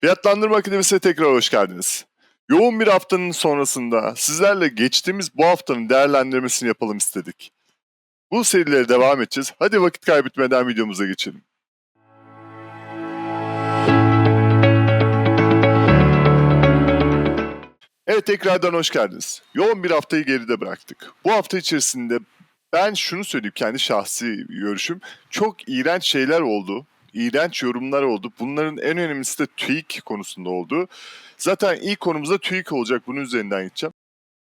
Fiyatlandırma Akademisi'ne tekrar hoş geldiniz. Yoğun bir haftanın sonrasında sizlerle geçtiğimiz bu haftanın değerlendirmesini yapalım istedik. Bu serilere devam edeceğiz. Hadi vakit kaybetmeden videomuza geçelim. Evet tekrardan hoş geldiniz. Yoğun bir haftayı geride bıraktık. Bu hafta içerisinde ben şunu söyleyeyim kendi şahsi görüşüm. Çok iğrenç şeyler oldu. İğrenç yorumlar oldu. Bunların en önemlisi de TÜİK konusunda oldu. Zaten ilk konumuzda TÜİK olacak. Bunun üzerinden gideceğim.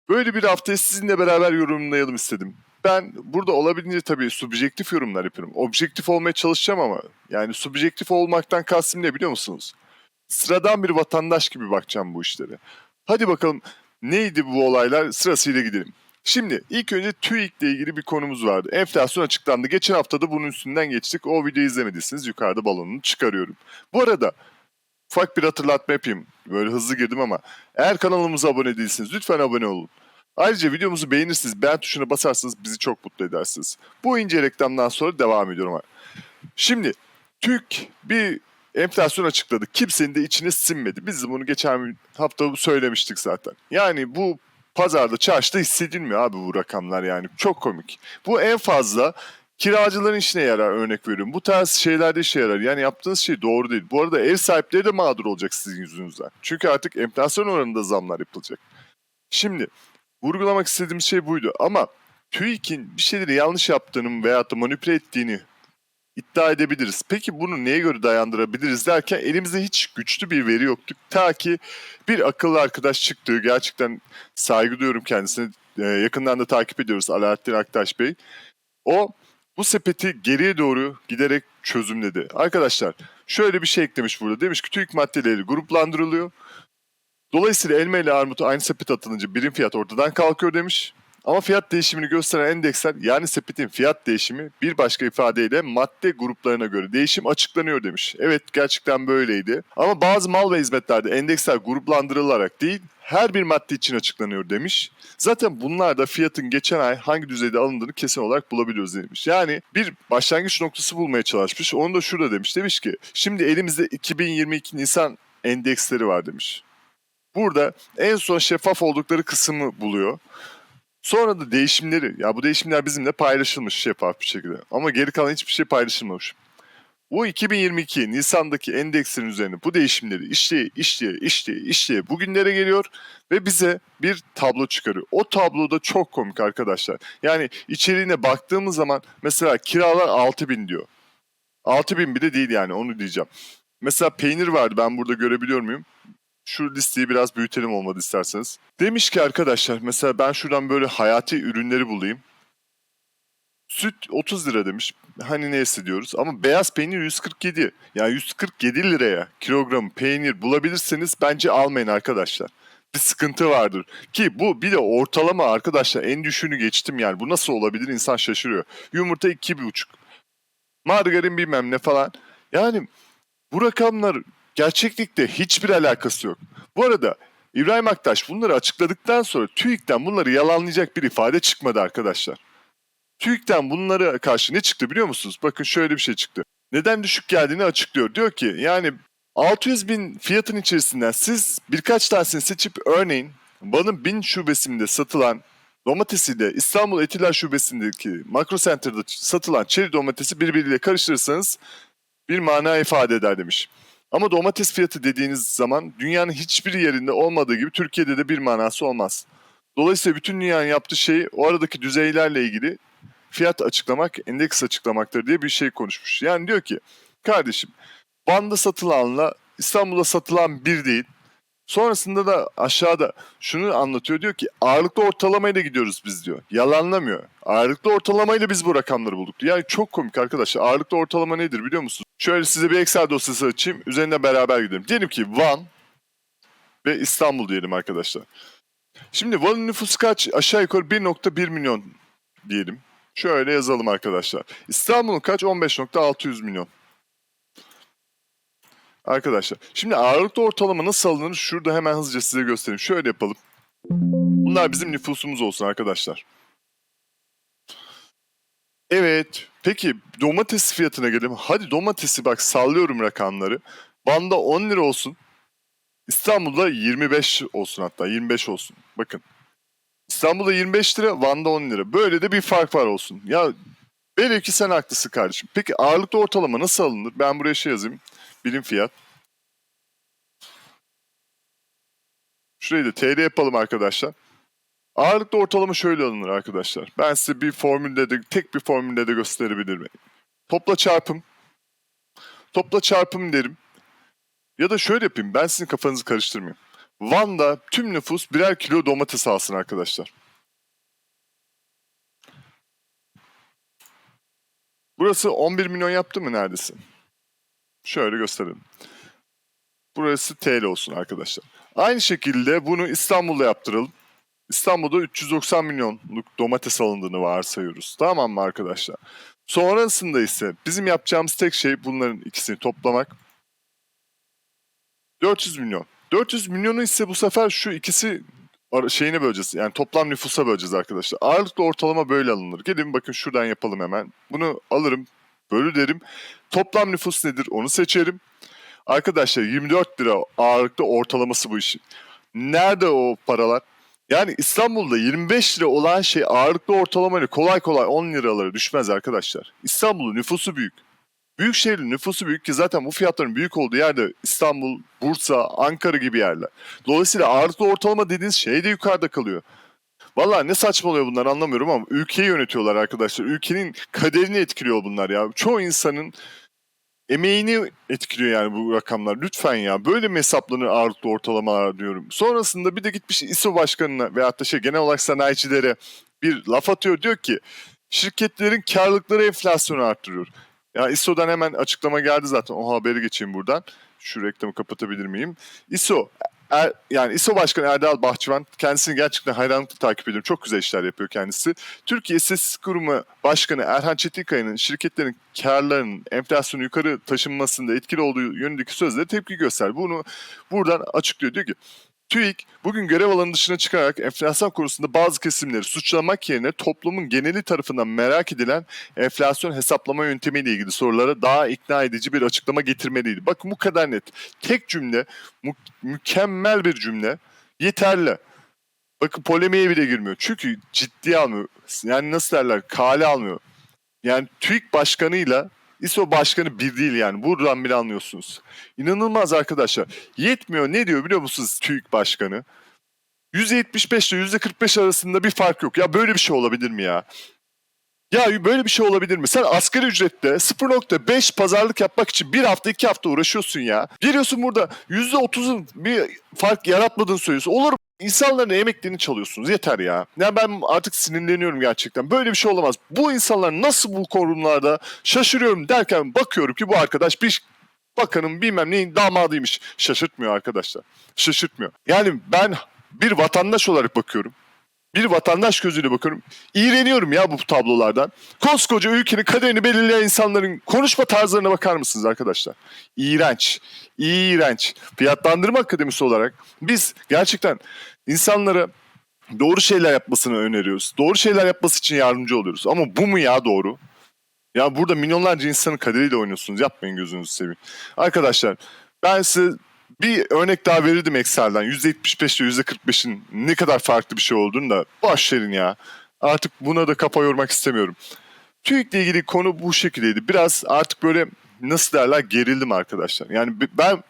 Böyle bir haftayı sizinle beraber yorumlayalım istedim. Ben burada olabildiğince tabii subjektif yorumlar yapıyorum. Objektif olmaya çalışacağım ama yani subjektif olmaktan kastım ne biliyor musunuz? Sıradan bir vatandaş gibi bakacağım bu işlere. Hadi bakalım neydi bu olaylar sırasıyla gidelim. Şimdi ilk önce TÜİK ile ilgili bir konumuz vardı. Enflasyon açıklandı. Geçen hafta da bunun üstünden geçtik. O videoyu izlemediyseniz yukarıda balonunu çıkarıyorum. Bu arada ufak bir hatırlatma yapayım. Böyle hızlı girdim ama eğer kanalımıza abone değilseniz lütfen abone olun. Ayrıca videomuzu beğenirsiniz, beğen tuşuna basarsanız bizi çok mutlu edersiniz. Bu ince reklamdan sonra devam ediyorum. Şimdi TÜİK bir enflasyon açıkladı. Kimsenin de içine sinmedi. Biz de bunu geçen hafta söylemiştik zaten. Yani bu pazarda, çarşıda hissedilmiyor abi bu rakamlar yani. Çok komik. Bu en fazla kiracıların işine yarar örnek veriyorum. Bu tarz şeylerde işe yarar. Yani yaptığınız şey doğru değil. Bu arada ev sahipleri de mağdur olacak sizin yüzünüzden. Çünkü artık enflasyon oranında zamlar yapılacak. Şimdi vurgulamak istediğim şey buydu ama TÜİK'in bir şeyleri yanlış yaptığını veyahut da manipüle ettiğini iddia edebiliriz. Peki bunu neye göre dayandırabiliriz derken elimizde hiç güçlü bir veri yoktu. Ta ki bir akıllı arkadaş çıktı. Gerçekten saygı duyuyorum kendisine. Ee, yakından da takip ediyoruz Alaaddin Aktaş Bey. O bu sepeti geriye doğru giderek çözümledi. Arkadaşlar şöyle bir şey eklemiş burada. Demiş ki TÜİK maddeleri gruplandırılıyor. Dolayısıyla elma ile armutu aynı sepete atılınca birim fiyat ortadan kalkıyor demiş. Ama fiyat değişimini gösteren endeksler yani sepetin fiyat değişimi bir başka ifadeyle madde gruplarına göre değişim açıklanıyor demiş. Evet gerçekten böyleydi. Ama bazı mal ve hizmetlerde endeksler gruplandırılarak değil her bir madde için açıklanıyor demiş. Zaten bunlar da fiyatın geçen ay hangi düzeyde alındığını kesin olarak bulabiliyoruz demiş. Yani bir başlangıç noktası bulmaya çalışmış. Onu da şurada demiş. Demiş ki şimdi elimizde 2022 Nisan endeksleri var demiş. Burada en son şeffaf oldukları kısmı buluyor. Sonra da değişimleri, ya bu değişimler bizimle paylaşılmış şeffaf bir şekilde. Ama geri kalan hiçbir şey paylaşılmamış. Bu 2022 Nisan'daki endekslerin üzerine bu değişimleri işleye, işleye, işleye, işleye bugünlere geliyor ve bize bir tablo çıkarıyor. O tablo da çok komik arkadaşlar. Yani içeriğine baktığımız zaman mesela kiralar 6000 diyor. 6000 bile değil yani onu diyeceğim. Mesela peynir vardı ben burada görebiliyor muyum? Şu listeyi biraz büyütelim olmadı isterseniz. Demiş ki arkadaşlar mesela ben şuradan böyle hayati ürünleri bulayım. Süt 30 lira demiş. Hani neyse diyoruz ama beyaz peynir 147. Yani 147 liraya kilogram peynir bulabilirseniz bence almayın arkadaşlar. Bir sıkıntı vardır. Ki bu bir de ortalama arkadaşlar en düşüğünü geçtim yani. Bu nasıl olabilir insan şaşırıyor. Yumurta 2,5. Margarin bilmem ne falan. Yani bu rakamlar gerçeklikle hiçbir alakası yok. Bu arada İbrahim Aktaş bunları açıkladıktan sonra TÜİK'ten bunları yalanlayacak bir ifade çıkmadı arkadaşlar. TÜİK'ten bunlara karşı ne çıktı biliyor musunuz? Bakın şöyle bir şey çıktı. Neden düşük geldiğini açıklıyor. Diyor ki yani 600 bin fiyatın içerisinden siz birkaç tanesini seçip örneğin Van'ın bin şubesinde satılan domatesiyle İstanbul Etiler şubesindeki Makro Center'da satılan çeri domatesi birbiriyle karıştırırsanız bir mana ifade eder demiş. Ama domates fiyatı dediğiniz zaman dünyanın hiçbir yerinde olmadığı gibi Türkiye'de de bir manası olmaz. Dolayısıyla bütün dünyanın yaptığı şey o aradaki düzeylerle ilgili fiyat açıklamak, endeks açıklamaktır diye bir şey konuşmuş. Yani diyor ki kardeşim Van'da satılanla İstanbul'da satılan bir değil. Sonrasında da aşağıda şunu anlatıyor diyor ki ağırlıklı ortalamayla gidiyoruz biz diyor. Yalanlamıyor. Ağırlıklı ortalamayla biz bu rakamları bulduk. diyor. Yani çok komik arkadaşlar. Ağırlıklı ortalama nedir biliyor musunuz? Şöyle size bir Excel dosyası açayım. Üzerine beraber gidelim. Diyelim ki Van ve İstanbul diyelim arkadaşlar. Şimdi Van'ın nüfusu kaç? Aşağı yukarı 1.1 milyon diyelim. Şöyle yazalım arkadaşlar. İstanbul'un kaç? 15.600 milyon. Arkadaşlar şimdi ağırlıklı ortalama nasıl alınır? Şurada hemen hızlıca size göstereyim. Şöyle yapalım. Bunlar bizim nüfusumuz olsun arkadaşlar. Evet. Peki domates fiyatına gelelim. Hadi domatesi bak sallıyorum rakamları. Banda 10 lira olsun. İstanbul'da 25 olsun hatta 25 olsun. Bakın. İstanbul'da 25 lira, Van'da 10 lira. Böyle de bir fark var olsun. Ya belki sen haklısın kardeşim. Peki ağırlıklı ortalama nasıl alınır? Ben buraya şey yazayım. Birim fiyat. Şurayı da TL yapalım arkadaşlar. Ağırlıklı ortalama şöyle alınır arkadaşlar. Ben size bir formülde de tek bir formülde de gösterebilirim. Topla çarpım. Topla çarpım derim. Ya da şöyle yapayım. Ben sizin kafanızı karıştırmayayım. Van'da tüm nüfus birer kilo domates alsın arkadaşlar. Burası 11 milyon yaptı mı neredeyse? Şöyle gösterelim. Burası TL olsun arkadaşlar. Aynı şekilde bunu İstanbul'da yaptıralım. İstanbul'da 390 milyonluk domates alındığını varsayıyoruz. Tamam mı arkadaşlar? Sonrasında ise bizim yapacağımız tek şey bunların ikisini toplamak. 400 milyon. 400 milyonu ise bu sefer şu ikisi şeyine böleceğiz. Yani toplam nüfusa böleceğiz arkadaşlar. Ağırlıklı ortalama böyle alınır. Gelin bakın şuradan yapalım hemen. Bunu alırım, bölü derim. Toplam nüfus nedir onu seçerim. Arkadaşlar 24 lira ağırlıklı ortalaması bu işin. Nerede o paralar? Yani İstanbul'da 25 lira olan şey ağırlıklı ortalamayla kolay kolay 10 liralara düşmez arkadaşlar. İstanbul'un nüfusu büyük. Büyük şehrin nüfusu büyük ki zaten bu fiyatların büyük olduğu yerde İstanbul, Bursa, Ankara gibi yerler. Dolayısıyla ağırlıklı ortalama dediğiniz şey de yukarıda kalıyor. Valla ne saçmalıyor bunlar anlamıyorum ama ülkeyi yönetiyorlar arkadaşlar. Ülkenin kaderini etkiliyor bunlar ya. Çoğu insanın emeğini etkiliyor yani bu rakamlar. Lütfen ya böyle mi hesaplanır ağırlıklı ortalamalar diyorum. Sonrasında bir de gitmiş İSO başkanına veyahut da şey genel olarak sanayicilere bir laf atıyor. Diyor ki şirketlerin karlılıkları enflasyonu arttırıyor. Ya ISO'dan hemen açıklama geldi zaten. O haberi geçeyim buradan. Şu reklamı kapatabilir miyim? ISO Er- yani İSO Başkanı Erdal Bahçıvan kendisini gerçekten hayranlıkla takip ediyorum. Çok güzel işler yapıyor kendisi. Türkiye İstatistik Kurumu Başkanı Erhan Çetinkaya'nın şirketlerin karlarının enflasyonu yukarı taşınmasında etkili olduğu yönündeki sözlere tepki göster. Bunu buradan açıklıyor. Diyor ki TÜİK bugün görev alanı dışına çıkarak enflasyon konusunda bazı kesimleri suçlamak yerine toplumun geneli tarafından merak edilen enflasyon hesaplama yöntemiyle ilgili sorulara daha ikna edici bir açıklama getirmeliydi. Bakın bu kadar net. Tek cümle, mü- mükemmel bir cümle yeterli. Bakın polemiğe bile girmiyor. Çünkü ciddiye almıyor. Yani nasıl derler? Kale almıyor. Yani TÜİK başkanıyla İSO başkanı bir değil yani. Buradan bile anlıyorsunuz. İnanılmaz arkadaşlar. Yetmiyor. Ne diyor biliyor musunuz TÜİK başkanı? %75 ile %45 arasında bir fark yok. Ya böyle bir şey olabilir mi ya? Ya böyle bir şey olabilir mi? Sen asgari ücrette 0.5 pazarlık yapmak için bir hafta iki hafta uğraşıyorsun ya. Geliyorsun burada %30'un bir fark yaratmadığını söylüyorsun. Olur mu? İnsanların emeklerini çalıyorsunuz. Yeter ya. Ya ben artık sinirleniyorum gerçekten. Böyle bir şey olamaz. Bu insanlar nasıl bu konularda şaşırıyorum derken bakıyorum ki bu arkadaş bir bakanın bilmem neyin damadıymış. Şaşırtmıyor arkadaşlar. Şaşırtmıyor. Yani ben bir vatandaş olarak bakıyorum. Bir vatandaş gözüyle bakıyorum. İğreniyorum ya bu tablolardan. Koskoca ülkenin kaderini belirleyen insanların konuşma tarzlarına bakar mısınız arkadaşlar? İğrenç. İğrenç. Fiyatlandırma akademisi olarak biz gerçekten insanlara doğru şeyler yapmasını öneriyoruz. Doğru şeyler yapması için yardımcı oluyoruz. Ama bu mu ya doğru? Ya burada milyonlarca insanın kaderiyle oynuyorsunuz. Yapmayın gözünüzü seveyim. Arkadaşlar ben size bir örnek daha verirdim Excel'den. %75 ile %45'in ne kadar farklı bir şey olduğunu da boş verin ya. Artık buna da kafa yormak istemiyorum. TÜİK'le ilgili konu bu şekildeydi. Biraz artık böyle nasıl derler gerildim arkadaşlar. Yani ben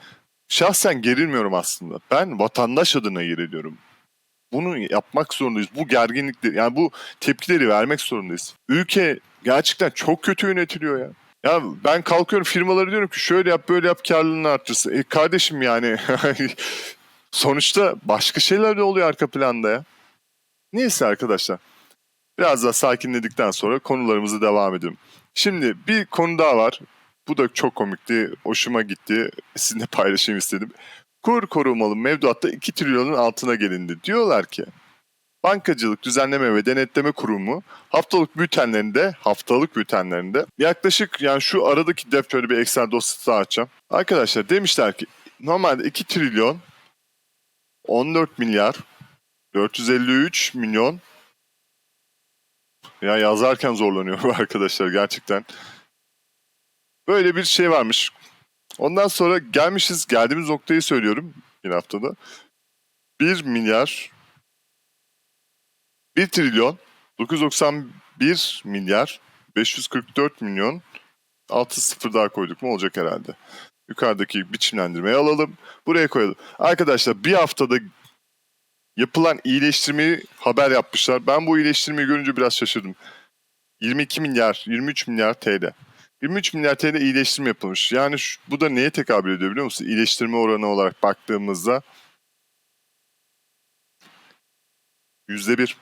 şahsen gerilmiyorum aslında. Ben vatandaş adına geriliyorum. Bunu yapmak zorundayız. Bu gerginlikleri yani bu tepkileri vermek zorundayız. Ülke gerçekten çok kötü yönetiliyor ya. Ya ben kalkıyorum firmalara diyorum ki şöyle yap böyle yap karlılığını arttırsın. E kardeşim yani sonuçta başka şeyler de oluyor arka planda ya. Neyse arkadaşlar. Biraz daha sakinledikten sonra konularımızı devam edelim. Şimdi bir konu daha var. Bu da çok komikti. Hoşuma gitti. Sizinle paylaşayım istedim. Kur korumalı mevduatta 2 trilyonun altına gelindi. Diyorlar ki Bankacılık Düzenleme ve Denetleme Kurumu haftalık bültenlerinde, haftalık bültenlerinde yaklaşık yani şu aradaki def şöyle bir Excel dosyası açacağım. Arkadaşlar demişler ki normalde 2 trilyon 14 milyar 453 milyon ya yazarken zorlanıyorum arkadaşlar gerçekten. Böyle bir şey varmış. Ondan sonra gelmişiz, geldiğimiz noktayı söylüyorum. bir haftada. 1 milyar 1 trilyon 991 milyar 544 milyon 6 sıfır daha koyduk mu olacak herhalde. Yukarıdaki biçimlendirmeyi alalım. Buraya koyalım. Arkadaşlar bir haftada yapılan iyileştirmeyi haber yapmışlar. Ben bu iyileştirmeyi görünce biraz şaşırdım. 22 milyar, 23 milyar TL. 23 milyar TL iyileştirme yapılmış. Yani şu- bu da neye tekabül ediyor biliyor musun? İyileştirme oranı olarak baktığımızda yüzde bir.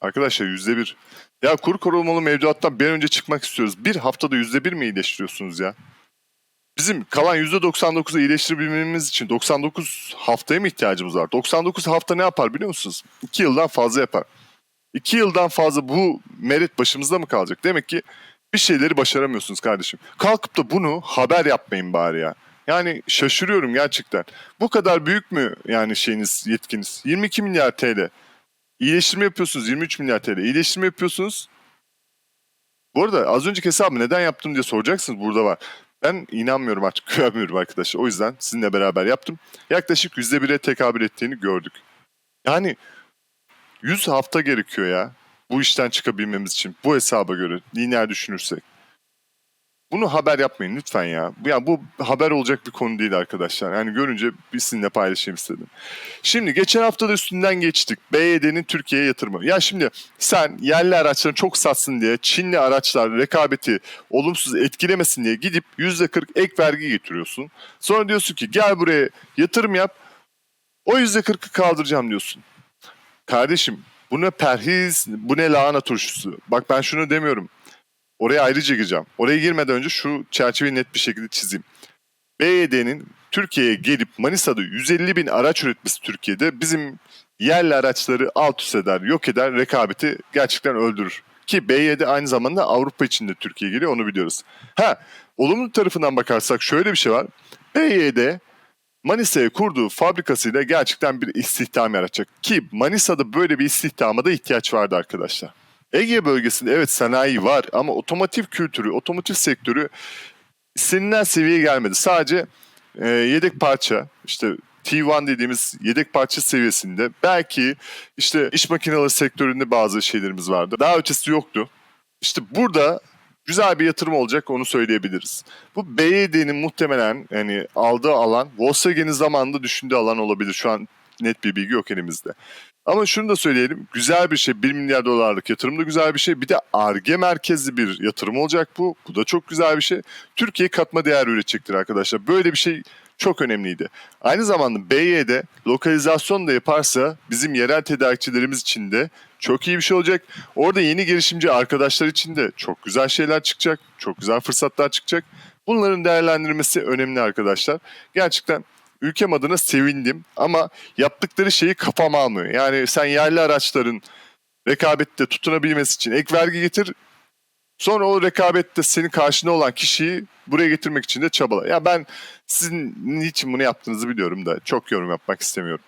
Arkadaşlar yüzde bir. Ya kur korumalı mevduattan bir an önce çıkmak istiyoruz. Bir haftada yüzde bir mi iyileştiriyorsunuz ya? Bizim kalan yüzde 99'u iyileştirebilmemiz için 99 haftaya mı ihtiyacımız var? 99 hafta ne yapar biliyor musunuz? 2 yıldan fazla yapar. 2 yıldan fazla bu meret başımızda mı kalacak? Demek ki bir şeyleri başaramıyorsunuz kardeşim. Kalkıp da bunu haber yapmayın bari ya. Yani şaşırıyorum gerçekten. Bu kadar büyük mü yani şeyiniz, yetkiniz? 22 milyar TL. İyileştirme yapıyorsunuz 23 milyar TL. İyileştirme yapıyorsunuz. Bu arada az önceki hesabı neden yaptım diye soracaksınız burada var. Ben inanmıyorum artık güvenmiyorum arkadaşlar. O yüzden sizinle beraber yaptım. Yaklaşık %1'e tekabül ettiğini gördük. Yani 100 hafta gerekiyor ya. Bu işten çıkabilmemiz için. Bu hesaba göre lineer düşünürsek. Bunu haber yapmayın lütfen ya. Ya bu haber olacak bir konu değil arkadaşlar. Yani görünce bir sizinle paylaşayım istedim. Şimdi geçen hafta da üstünden geçtik. BYD'nin Türkiye'ye yatırımı. Ya şimdi sen yerli araçların çok satsın diye Çinli araçlar rekabeti olumsuz etkilemesin diye gidip %40 ek vergi getiriyorsun. Sonra diyorsun ki gel buraya yatırım yap. O %40'ı kaldıracağım diyorsun. Kardeşim bu ne perhiz, bu ne lahana turşusu. Bak ben şunu demiyorum. Oraya ayrıca gireceğim. Oraya girmeden önce şu çerçeveyi net bir şekilde çizeyim. BYD'nin Türkiye'ye gelip Manisa'da 150 bin araç üretmesi Türkiye'de bizim yerli araçları alt üst eder, yok eder, rekabeti gerçekten öldürür. Ki BYD aynı zamanda Avrupa için de Türkiye'ye geliyor onu biliyoruz. Ha, olumlu tarafından bakarsak şöyle bir şey var. BYD Manisa'ya kurduğu fabrikasıyla gerçekten bir istihdam yaratacak. Ki Manisa'da böyle bir istihdama da ihtiyaç vardı arkadaşlar. Ege bölgesinde evet sanayi var ama otomotiv kültürü, otomotiv sektörü istenilen seviyeye gelmedi. Sadece e, yedek parça, işte T1 dediğimiz yedek parça seviyesinde belki işte iş makineleri sektöründe bazı şeylerimiz vardı. Daha ötesi yoktu. İşte burada güzel bir yatırım olacak onu söyleyebiliriz. Bu BYD'nin muhtemelen yani aldığı alan Volkswagen'in zamanında düşündüğü alan olabilir. Şu an net bir bilgi yok elimizde. Ama şunu da söyleyelim. Güzel bir şey. 1 milyar dolarlık yatırım da güzel bir şey. Bir de ARGE merkezli bir yatırım olacak bu. Bu da çok güzel bir şey. Türkiye katma değer üretecektir arkadaşlar. Böyle bir şey çok önemliydi. Aynı zamanda BYD lokalizasyon da yaparsa bizim yerel tedarikçilerimiz için de çok iyi bir şey olacak. Orada yeni girişimci arkadaşlar için de çok güzel şeyler çıkacak. Çok güzel fırsatlar çıkacak. Bunların değerlendirilmesi önemli arkadaşlar. Gerçekten ülkem adına sevindim ama yaptıkları şeyi kafam almıyor. Yani sen yerli araçların rekabette tutunabilmesi için ek vergi getir. Sonra o rekabette senin karşında olan kişiyi buraya getirmek için de çabala. Ya ben sizin niçin bunu yaptığınızı biliyorum da çok yorum yapmak istemiyorum.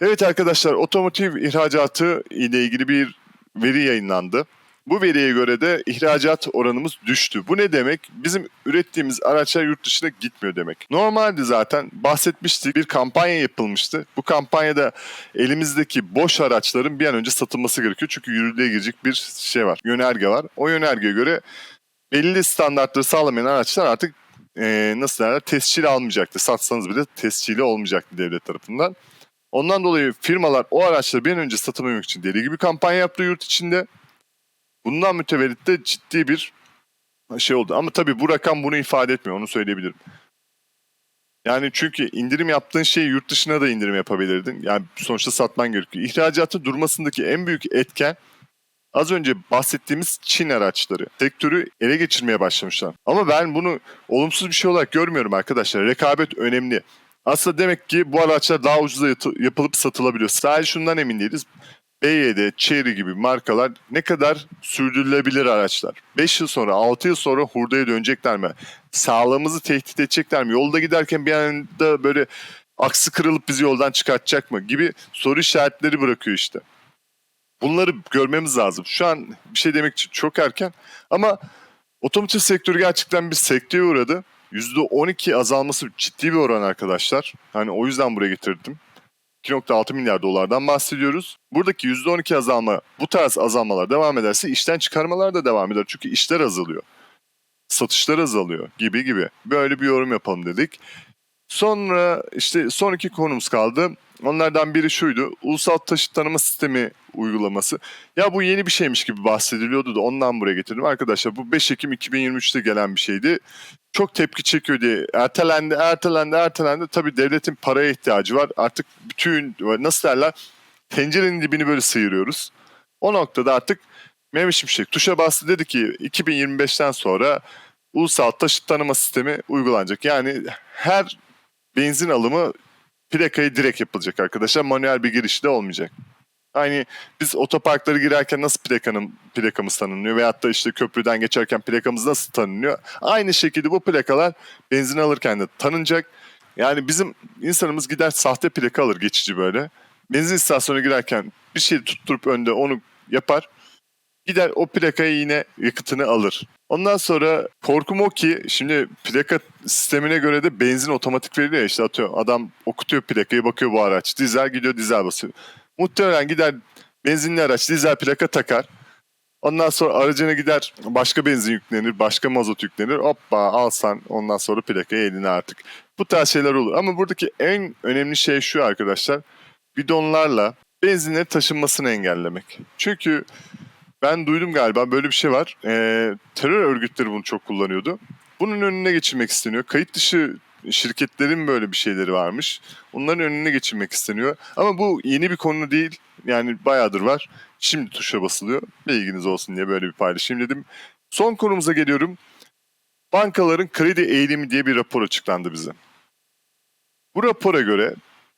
Evet arkadaşlar otomotiv ihracatı ile ilgili bir veri yayınlandı. Bu veriye göre de ihracat oranımız düştü. Bu ne demek? Bizim ürettiğimiz araçlar yurt dışına gitmiyor demek. Normalde zaten bahsetmiştik bir kampanya yapılmıştı. Bu kampanyada elimizdeki boş araçların bir an önce satılması gerekiyor. Çünkü yürürlüğe girecek bir şey var, yönerge var. O yönergeye göre belli standartları sağlamayan araçlar artık eee, nasıl derler tescil almayacaktı. Satsanız bile tescili olmayacaktı devlet tarafından. Ondan dolayı firmalar o araçları bir an önce satabilmek için deli gibi kampanya yaptı yurt içinde. Bundan mütevellit de ciddi bir şey oldu. Ama tabii bu rakam bunu ifade etmiyor. Onu söyleyebilirim. Yani çünkü indirim yaptığın şeyi yurt dışına da indirim yapabilirdin. Yani sonuçta satman gerekiyor. İhracatı durmasındaki en büyük etken az önce bahsettiğimiz Çin araçları. Sektörü ele geçirmeye başlamışlar. Ama ben bunu olumsuz bir şey olarak görmüyorum arkadaşlar. Rekabet önemli. Aslında demek ki bu araçlar daha ucuza yapılıp satılabiliyor. Sadece şundan emin değiliz. BYD, Chery gibi markalar ne kadar sürdürülebilir araçlar? 5 yıl sonra, 6 yıl sonra hurdaya dönecekler mi? Sağlığımızı tehdit edecekler mi? Yolda giderken bir anda böyle aksı kırılıp bizi yoldan çıkartacak mı? Gibi soru işaretleri bırakıyor işte. Bunları görmemiz lazım. Şu an bir şey demek için çok erken ama otomotiv sektörü gerçekten bir sekteye uğradı. %12 azalması ciddi bir oran arkadaşlar. Hani o yüzden buraya getirdim. 2.6 milyar dolardan bahsediyoruz. Buradaki %12 azalma, bu tarz azalmalar devam ederse işten çıkarmalar da devam eder. Çünkü işler azalıyor. Satışlar azalıyor gibi gibi. Böyle bir yorum yapalım dedik. Sonra işte son iki konumuz kaldı. Onlardan biri şuydu. Ulusal taşıt tanıma sistemi uygulaması. Ya bu yeni bir şeymiş gibi bahsediliyordu da ondan buraya getirdim. Arkadaşlar bu 5 Ekim 2023'te gelen bir şeydi. Çok tepki çekiyor diye ertelendi, ertelendi, ertelendi. Tabii devletin paraya ihtiyacı var. Artık bütün nasıl derler tencerenin dibini böyle sıyırıyoruz. O noktada artık Mehmet Şimşek tuşa bastı dedi ki 2025'ten sonra ulusal taşıt tanıma sistemi uygulanacak. Yani her benzin alımı plakayı direkt yapılacak arkadaşlar. Manuel bir girişi de olmayacak. Aynı biz otoparkları girerken nasıl plakanın plakamız tanınıyor veyahut da işte köprüden geçerken plakamız nasıl tanınıyor? Aynı şekilde bu plakalar benzin alırken de tanınacak. Yani bizim insanımız gider sahte plaka alır geçici böyle. Benzin istasyonuna girerken bir şey tutturup önde onu yapar. Gider o plakayı yine yakıtını alır. Ondan sonra korkum o ki şimdi plaka sistemine göre de benzin otomatik veriliyor ya işte atıyor. Adam okutuyor plakayı bakıyor bu araç. Dizel gidiyor dizel basıyor. Muhtemelen gider benzinli araç dizel plaka takar. Ondan sonra aracına gider başka benzin yüklenir, başka mazot yüklenir. Hoppa alsan ondan sonra plakayı eline artık. Bu tarz şeyler olur. Ama buradaki en önemli şey şu arkadaşlar. Bidonlarla benzinlerin taşınmasını engellemek. Çünkü ben duydum galiba böyle bir şey var. Ee, terör örgütleri bunu çok kullanıyordu. Bunun önüne geçirmek isteniyor. Kayıt dışı şirketlerin böyle bir şeyleri varmış. Onların önüne geçirmek isteniyor. Ama bu yeni bir konu değil. Yani bayağıdır var. Şimdi tuşa basılıyor. Bilginiz olsun diye böyle bir paylaşayım dedim. Son konumuza geliyorum. Bankaların kredi eğilimi diye bir rapor açıklandı bize. Bu rapora göre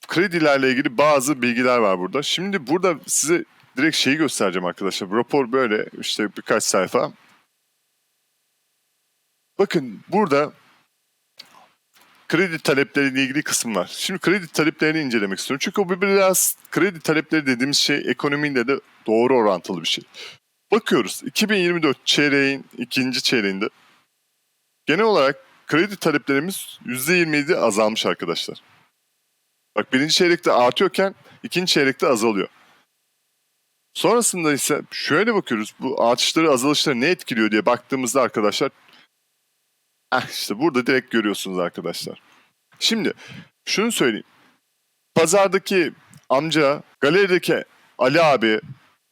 kredilerle ilgili bazı bilgiler var burada. Şimdi burada size direkt şeyi göstereceğim arkadaşlar. Rapor böyle işte birkaç sayfa. Bakın burada kredi talepleriyle ilgili kısım var. Şimdi kredi taleplerini incelemek istiyorum. Çünkü o biraz kredi talepleri dediğimiz şey ekonomiyle de doğru orantılı bir şey. Bakıyoruz 2024 çeyreğin ikinci çeyreğinde genel olarak kredi taleplerimiz %27 azalmış arkadaşlar. Bak birinci çeyrekte artıyorken ikinci çeyrekte azalıyor. Sonrasında ise şöyle bakıyoruz bu artışları azalışları ne etkiliyor diye baktığımızda arkadaşlar eh işte burada direkt görüyorsunuz arkadaşlar. Şimdi şunu söyleyeyim. Pazardaki amca, galerideki Ali abi,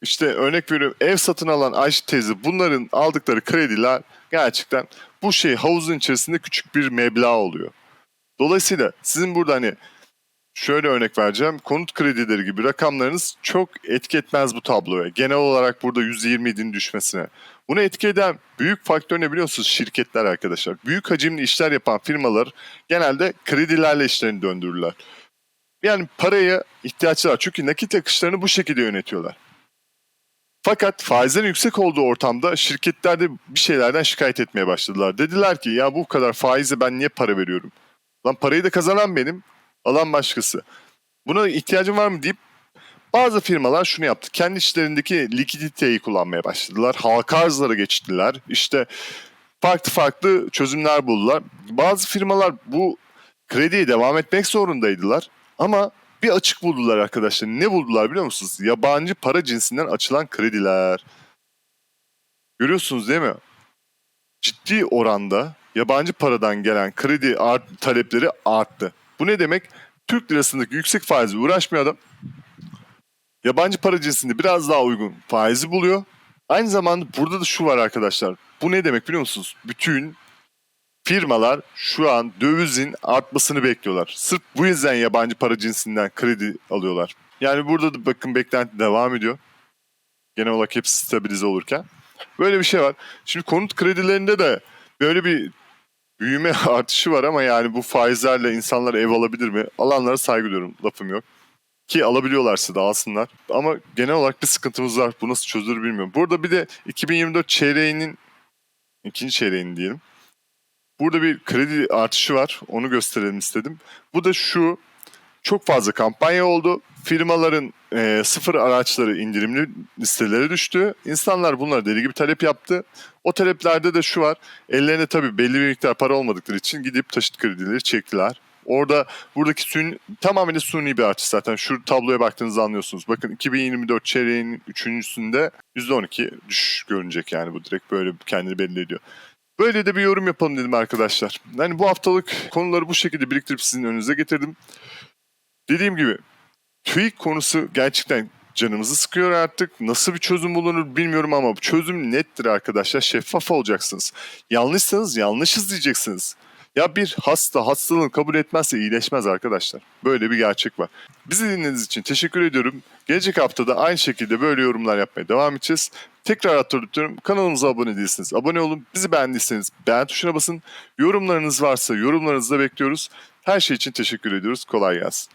işte örnek veriyorum ev satın alan Ayşe teyze bunların aldıkları krediler gerçekten bu şey havuzun içerisinde küçük bir meblağ oluyor. Dolayısıyla sizin burada hani şöyle örnek vereceğim. Konut kredileri gibi rakamlarınız çok etki etmez bu tabloya. Genel olarak burada %27'nin düşmesine. Bunu etki eden büyük faktör ne biliyorsunuz? Şirketler arkadaşlar. Büyük hacimli işler yapan firmalar genelde kredilerle işlerini döndürürler. Yani paraya ihtiyaçları var. Çünkü nakit akışlarını bu şekilde yönetiyorlar. Fakat faizlerin yüksek olduğu ortamda şirketler de bir şeylerden şikayet etmeye başladılar. Dediler ki ya bu kadar faize ben niye para veriyorum? Lan parayı da kazanan benim, alan başkası. Buna ihtiyacım var mı deyip bazı firmalar şunu yaptı. Kendi içlerindeki likiditeyi kullanmaya başladılar. Halka arzlara geçtiler. İşte farklı farklı çözümler buldular. Bazı firmalar bu krediye devam etmek zorundaydılar. Ama bir açık buldular arkadaşlar. Ne buldular biliyor musunuz? Yabancı para cinsinden açılan krediler. Görüyorsunuz değil mi? Ciddi oranda yabancı paradan gelen kredi art, talepleri arttı. Bu ne demek? Türk lirasındaki yüksek faizi uğraşmıyor adam. Yabancı para cinsinde biraz daha uygun faizi buluyor. Aynı zamanda burada da şu var arkadaşlar. Bu ne demek biliyor musunuz? Bütün firmalar şu an dövizin artmasını bekliyorlar. Sırf bu yüzden yabancı para cinsinden kredi alıyorlar. Yani burada da bakın beklenti devam ediyor. Genel olarak hepsi stabilize olurken. Böyle bir şey var. Şimdi konut kredilerinde de böyle bir büyüme artışı var ama yani bu faizlerle insanlar ev alabilir mi? Alanlara saygı duyuyorum. Lafım yok. Ki alabiliyorlarsa da alsınlar. Ama genel olarak bir sıkıntımız var. Bu nasıl çözülür bilmiyorum. Burada bir de 2024 çeyreğinin ikinci çeyreğini diyelim. Burada bir kredi artışı var. Onu gösterelim istedim. Bu da şu. Çok fazla kampanya oldu. Firmaların e, sıfır araçları indirimli listelere düştü. İnsanlar bunlara deli gibi talep yaptı. O taleplerde de şu var. Ellerine tabii belli bir miktar para olmadıkları için gidip taşıt kredileri çektiler. Orada buradaki sün tamamen suni bir artış zaten. Şu tabloya baktığınızda anlıyorsunuz. Bakın 2024 çeyreğinin üçüncüsünde %12 düşüş görünecek yani bu direkt böyle kendini belli ediyor. Böyle de bir yorum yapalım dedim arkadaşlar. Yani bu haftalık konuları bu şekilde biriktirip sizin önünüze getirdim. Dediğim gibi TÜİK konusu gerçekten canımızı sıkıyor artık. Nasıl bir çözüm bulunur bilmiyorum ama çözüm nettir arkadaşlar. Şeffaf olacaksınız. Yanlışsanız yanlışız diyeceksiniz. Ya bir hasta hastalığını kabul etmezse iyileşmez arkadaşlar. Böyle bir gerçek var. Bizi dinlediğiniz için teşekkür ediyorum. Gelecek haftada aynı şekilde böyle yorumlar yapmaya devam edeceğiz. Tekrar hatırlatıyorum. Kanalımıza abone değilsiniz. Abone olun. Bizi beğendiyseniz beğen tuşuna basın. Yorumlarınız varsa yorumlarınızı da bekliyoruz. Her şey için teşekkür ediyoruz. Kolay gelsin.